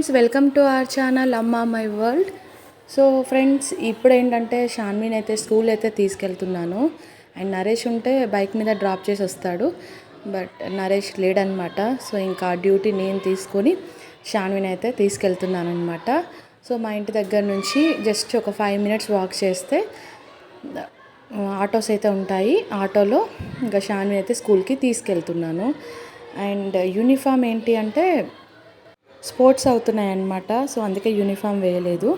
Friends welcome to our channel Amma my world. So friends ఇప్పుడు ఏంటంటే షాన్విన్ అయితే school అయితే తీసుకెళ్తున్నాను. అండ్ నరేష్ ఉంటే బైక్ మీద డ్రాప్ చేసి వస్తాడు. బట్ నరేష్ లేడనమాట సో ఇంకా డ్యూటీ నేను తీసుకొని షాన్విన్ అయితే తీసుకెళ్తున్నాను అనమాట సో మా ఇంటి దగ్గర నుంచి జస్ట్ ఒక ఫైవ్ మినిట్స్ వాక్ చేస్తే ఆటోస్ అయితే ఉంటాయి. ఆటోలో ఇంకా షాన్వి అయితే స్కూల్కి తీసుకెళ్తున్నాను. అండ్ యూనిఫామ్ ఏంటి అంటే స్పోర్ట్స్ అవుతున్నాయి అన్నమాట సో అందుకే యూనిఫామ్ వేయలేదు.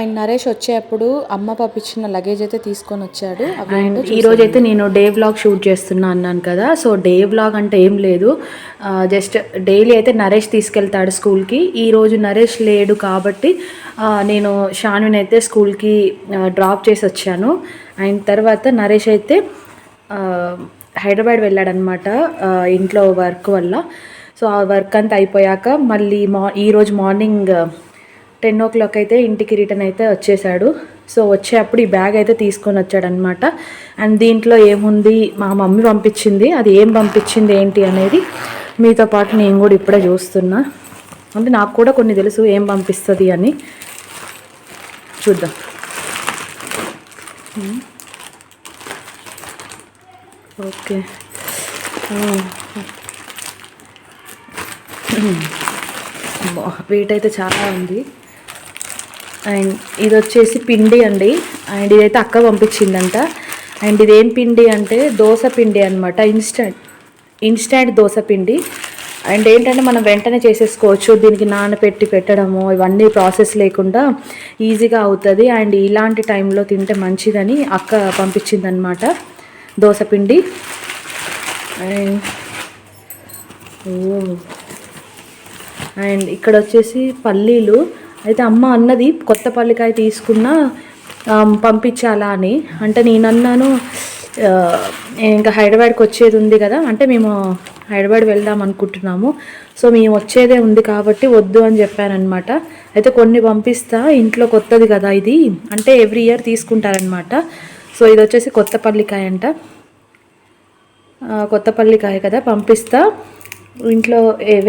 అండ్ నరేష్ వచ్చేటప్పుడు అమ్మ పంపించిన లగేజ్ అయితే తీసుకొని వచ్చాడు. అండ్ ఈ రోజు అయితే నేను డే వ్లాగ్ షూట్ చేస్తున్నా అన్నాను కదా. సో డే వ్లాగ్ అంటే ఏం లేదు. జస్ట్ డైలీ అయితే నరేష్ తీసుకెళ్తాడు స్కూల్కి ఈ రోజు నరేష్ లేడు కాబట్టి నేను షాన్విని అయితే స్కూల్కి డ్రాప్ చేసి వచ్చాను. అండ్ తర్వాత నరేష్ అయితే హైదరాబాద్ వెళ్ళాడనమాట ఇంట్లో వర్క్ వల్ల. సో ఆ వర్క్ అంతా అయిపోయాక మళ్ళీ మా ఈరోజు మార్నింగ్ టెన్ ఓ క్లాక్ అయితే ఇంటికి రిటర్న్ అయితే వచ్చేసాడు సో వచ్చేటప్పుడు ఈ బ్యాగ్ అయితే తీసుకొని వచ్చాడనమాట అండ్ దీంట్లో ఏముంది? మా మమ్మీ పంపించింది. అది ఏం పంపించింది ఏంటి అనేది మీతో పాటు నేను కూడా ఇప్పుడే చూస్తున్నా. అంటే నాకు కూడా కొన్ని తెలుసు ఏం పంపిస్తుంది అని. చూద్దాం. ఓకే. వెయిట్ అయితే చాలా ఉంది. అండ్ ఇది వచ్చేసి పిండి అండి. అండ్ ఇదైతే అక్క పంపించిందంట. అండ్ ఇదేం పిండి అంటే దోశ పిండి అనమాట ఇన్స్టెంట్ ఇన్స్టెంట్ దోశ పిండి. అండ్ ఏంటంటే మనం వెంటనే చేసేసుకోవచ్చు. దీనికి నానబెట్టి పెట్టడము ఇవన్నీ ప్రాసెస్ లేకుండా ఈజీగా అవుతుంది. అండ్ ఇలాంటి టైంలో తింటే మంచిదని అక్క పంపించిందనమాట దోశ పిండి. అండ్ ఓ అండ్ ఇక్కడ వచ్చేసి పల్లీలు. అయితే అమ్మ అన్నది కొత్త పల్లికాయ తీసుకున్నా పంపించాలా అని. అంటే నేను అన్నాను ఇంకా హైదరాబాద్కి వచ్చేది ఉంది కదా అంటే మేము హైదరాబాద్ వెళ్దాం అనుకుంటున్నాము. సో మేము వచ్చేదే ఉంది కాబట్టి వద్దు అని చెప్పానమాట అయితే కొన్ని పంపిస్తా ఇంట్లో కొత్తది కదా ఇది. అంటే ఎవ్రీ ఇయర్ తీసుకుంటారనమాట సో ఇది వచ్చేసి కొత్త పల్లికాయ అంట. కొత్త పల్లికాయ కదా పంపిస్తా. ఇంట్లో ఏ-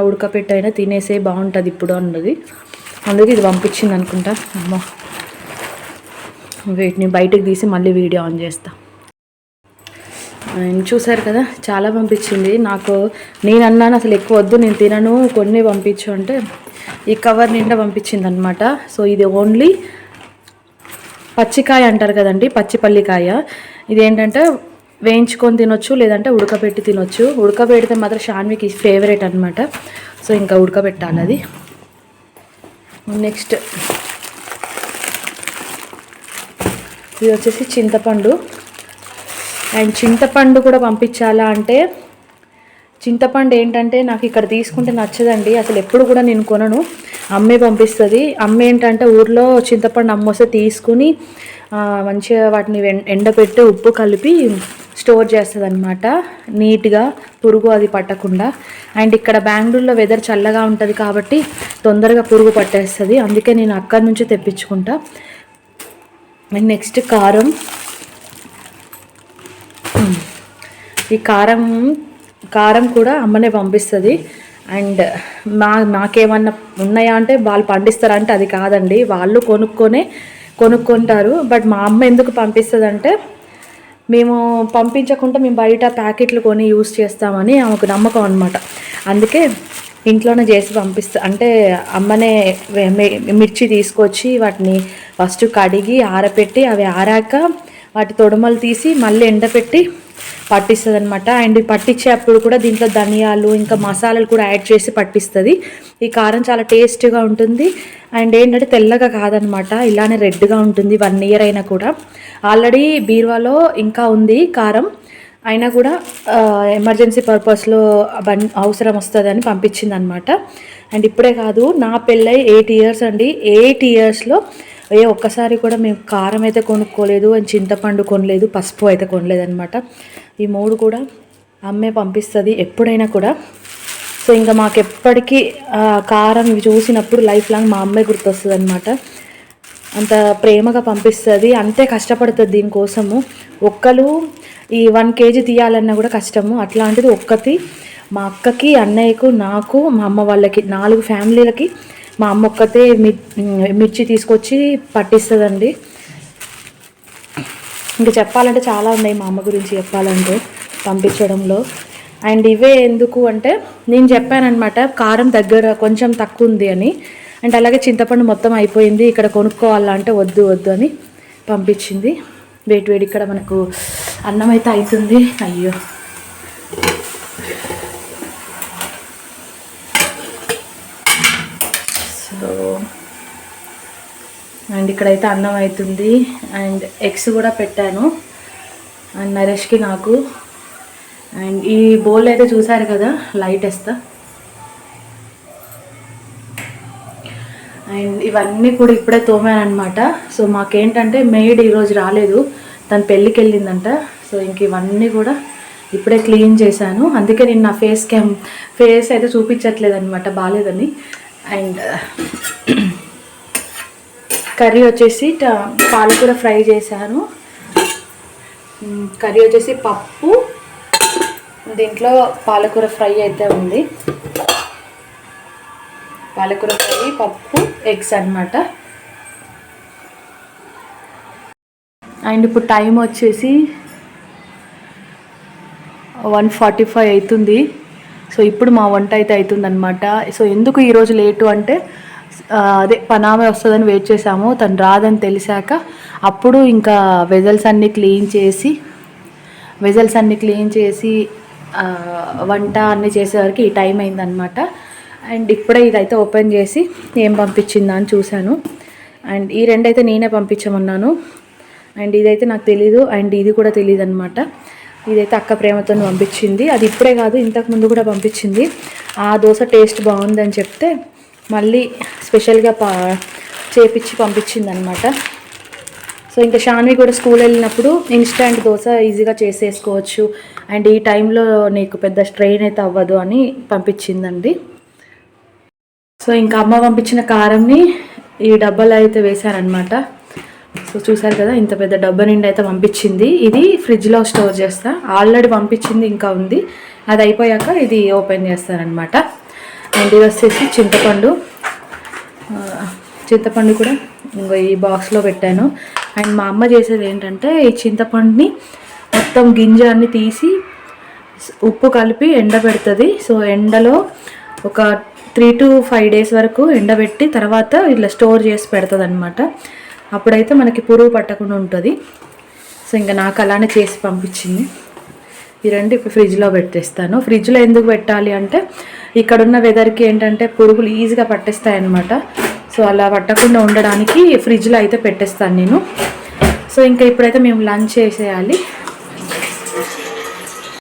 ఉడకపెట్టైనా తినేసే బాగుంటుంది ఇప్పుడు అన్నది. అందుకే ఇది పంపించింది అనుకుంటా. అమ్మ. వీటిని బయటకు తీసి మళ్ళీ వీడియో ఆన్ చేస్తా. చూసారు కదా చాలా పంపించింది. నాకు నేను అన్నాను అసలు ఎక్కువ వద్దు నేను తినను కొన్ని పంపించు అంటే ఈ కవర్ నిండా పంపించింది అనమాట సో ఇది ఓన్లీ పచ్చికాయ అంటారు కదండి పచ్చిపల్లికాయ. ఇదేంటంటే వేయించుకొని తినొచ్చు లేదంటే ఉడకబెట్టి తినొచ్చు. ఉడకబెడితే మాత్రం షాన్వికి ఫేవరెట్ అనమాట సో ఇంకా ఉడకబెట్టాలి అది. నెక్స్ట్. ఇది వచ్చేసి చింతపండు. అండ్ చింతపండు కూడా పంపించాలా అంటే చింతపండు ఏంటంటే నాకు ఇక్కడ తీసుకుంటే నచ్చదండి. అసలు ఎప్పుడు కూడా నేను కొనను. అమ్మే పంపిస్తుంది. అమ్మ ఏంటంటే ఊర్లో చింతపండు అమ్మ వస్తే తీసుకుని మంచిగా వాటిని ఎండబెట్టి ఉప్పు కలిపి స్టోర్ చేస్తుంది అనమాట నీట్గా పురుగు అది పట్టకుండా. అండ్ ఇక్కడ బెంగళూరులో వెదర్ చల్లగా ఉంటుంది కాబట్టి తొందరగా పురుగు పట్టేస్తుంది. అందుకే నేను అక్కడి నుంచి తెప్పించుకుంటా. అండ్ నెక్స్ట్ కారం. ఈ కారం కారం కూడా అమ్మనే పంపిస్తుంది. అండ్ మా నాకేమన్నా ఉన్నాయా అంటే వాళ్ళు పండిస్తారంటే అది కాదండి. వాళ్ళు కొనుక్కొనే కొనుక్కుంటారు. బట్ మా అమ్మ ఎందుకు పంపిస్తుంది అంటే మేము పంపించకుండా మేము బయట ప్యాకెట్లు కొని యూస్ చేస్తామని ఆమెకు నమ్మకం అనమాట అందుకే ఇంట్లోనే చేసి పంపిస్తా అంటే అమ్మనే మిర్చి తీసుకొచ్చి వాటిని ఫస్ట్ కడిగి ఆరపెట్టి అవి ఆరాక వాటి తొడమలు తీసి మళ్ళీ ఎండపెట్టి పట్టిస్తుంది అనమాట అండ్ పట్టించేటప్పుడు కూడా దీంట్లో ధనియాలు ఇంకా మసాలాలు కూడా యాడ్ చేసి పట్టిస్తుంది. ఈ కారం చాలా టేస్ట్గా ఉంటుంది. అండ్ ఏంటంటే తెల్లగా కాదనమాట ఇలానే రెడ్గా ఉంటుంది వన్ ఇయర్ అయినా కూడా. ఆల్రెడీ బీరువాలో ఇంకా ఉంది కారం. అయినా కూడా ఎమర్జెన్సీ పర్పస్లో బన్ అవసరం వస్తుందని పంపించింది అనమాట అండ్ ఇప్పుడే కాదు నా పెళ్ళై ఎయిట్ ఇయర్స్ అండి. ఎయిట్ ఇయర్స్లో ఏ ఒక్కసారి కూడా మేము కారం అయితే కొనుక్కోలేదు అండ్ చింతపండు కొనలేదు పసుపు అయితే కొనలేదనమాట. ఈ మూడు కూడా అమ్మే పంపిస్తుంది ఎప్పుడైనా కూడా. సో ఇంకా మాకు ఎప్పటికీ కారం చూసినప్పుడు లైఫ్ లాంగ్ మా అమ్మే గుర్తొస్తుంది అనమాట అంత ప్రేమగా పంపిస్తుంది అంతే కష్టపడుతుంది దీనికోసము. ఒక్కరు ఈ వన్ కేజీ తీయాలన్నా కూడా కష్టము. అట్లాంటిది ఒక్కటి మా అక్కకి అన్నయ్యకు నాకు మా అమ్మ వాళ్ళకి నాలుగు ఫ్యామిలీలకి మా అమ్మ ఒక్కతే మిర్చి తీసుకొచ్చి పట్టిస్తుందండి. ఇంకా చెప్పాలంటే చాలా ఉన్నాయి మా అమ్మ గురించి చెప్పాలంటే పంపించడంలో. అండ్ ఇవే ఎందుకు అంటే నేను చెప్పానమాట కారం దగ్గర కొంచెం తక్కువ ఉంది అని. అండ్ అలాగే చింతపండు మొత్తం అయిపోయింది. ఇక్కడ కొనుక్కోవాలంటే వద్దు వద్దు అని పంపించింది. వేడి వేడి ఇక్కడ మనకు అన్నం అయితే అవుతుంది అయ్యో. సో అండ్ ఇక్కడైతే అన్నం అవుతుంది అండ్ ఎగ్స్ కూడా పెట్టాను. అండ్ నరేష్కి నాకు. అండ్ ఈ బౌల్ అయితే చూసారు కదా లైట్ వేస్తా. అండ్ ఇవన్నీ కూడా ఇప్పుడే తోమాను అనమాట సో మాకేంటంటే మేడ్ ఈరోజు రాలేదు. తను పెళ్ళికి వెళ్ళిందంట సో ఇంక ఇవన్నీ కూడా ఇప్పుడే క్లీన్ చేశాను. అందుకే నేను నా ఫేస్ క్యామ్ ఫేస్ అయితే చూపించట్లేదు అనమాట బాగాలేదని అండ్ కర్రీ వచ్చేసి పాలకూర ఫ్రై చేశాను. కర్రీ వచ్చేసి పప్పు దీంట్లో పాలకూర ఫ్రై అయితే ఉంది. పాలకూర ఫ్రై పప్పు ఎగ్స్ అన్నమాట. అండ్ ఇప్పుడు టైం వచ్చేసి వన్ ఫార్టీ ఫైవ్ అవుతుంది సో ఇప్పుడు మా వంట అయితే అవుతుందన్నమాట సో ఎందుకు ఈరోజు లేటు అంటే అదే పనామే వస్తుందని వెయిట్ చేసాము తను రాదని తెలిసాక అప్పుడు ఇంకా వెజల్స్ అన్నీ క్లీన్ చేసి వెజల్స్ అన్నీ క్లీన్ చేసి వంట అన్నీ చేసేవరకు ఈ టైం అయిందనమాట అండ్ ఇప్పుడే ఇదైతే ఓపెన్ చేసి ఏం పంపించిందా అని చూశాను. అండ్ ఈ రెండైతే నేనే పంపించమన్నాను. అండ్ ఇదైతే నాకు తెలీదు అండ్ ఇది కూడా తెలియదు అనమాట ఇదైతే అక్క ప్రేమతో పంపించింది. అది ఇప్పుడే కాదు ఇంతకు ముందు కూడా పంపించింది. ఆ దోశ టేస్ట్ బాగుందని చెప్తే మళ్ళీ స్పెషల్గా పా చేపించి పంపించింది అనమాట సో ఇంకా షాన్వి కూడా స్కూల్ వెళ్ళినప్పుడు ఇన్స్టాంట్ దోశ ఈజీగా చేసేసుకోవచ్చు. అండ్ ఈ టైంలో నీకు పెద్ద స్ట్రెయిన్ అయితే అవ్వదు అని పంపించిందండి. సో ఇంకా అమ్మ పంపించిన కారంని ఈ డబ్బాలో అయితే వేశారనమాట సో చూసారు కదా ఇంత పెద్ద డబ్బా నిండి అయితే పంపించింది. ఇది ఫ్రిడ్జ్లో స్టోర్ చేస్తా. ఆల్రెడీ పంపించింది ఇంకా ఉంది. అది అయిపోయాక ఇది ఓపెన్ చేస్తారనమాట అండ్ ఇది వచ్చేసి చింతపండు. చింతపండు కూడా ఇంకో ఈ బాక్స్లో పెట్టాను. అండ్ మా అమ్మ చేసేది ఏంటంటే ఈ చింతపండుని మొత్తం గింజ అన్ని తీసి ఉప్పు కలిపి ఎండబెడుతుంది. సో ఎండలో ఒక త్రీ టు ఫైవ్ డేస్ వరకు ఎండబెట్టి తర్వాత ఇట్లా స్టోర్ చేసి పెడుతుంది అనమాట అప్పుడైతే మనకి పురుగు పట్టకుండా ఉంటుంది. సో ఇంకా నాకు అలానే చేసి పంపించింది. ఈ రెండు ఇప్పుడు ఫ్రిడ్జ్లో పెట్టేస్తాను. ఫ్రిడ్జ్లో ఎందుకు పెట్టాలి అంటే ఇక్కడున్న వెదర్కి ఏంటంటే పురుగులు ఈజీగా పట్టేస్తాయి అన్నమాట సో అలా పట్టకుండా ఉండడానికి ఫ్రిడ్జ్లో అయితే పెట్టేస్తాను నేను. సో ఇంకా ఇప్పుడైతే మేము లంచ్ చేసేయాలి.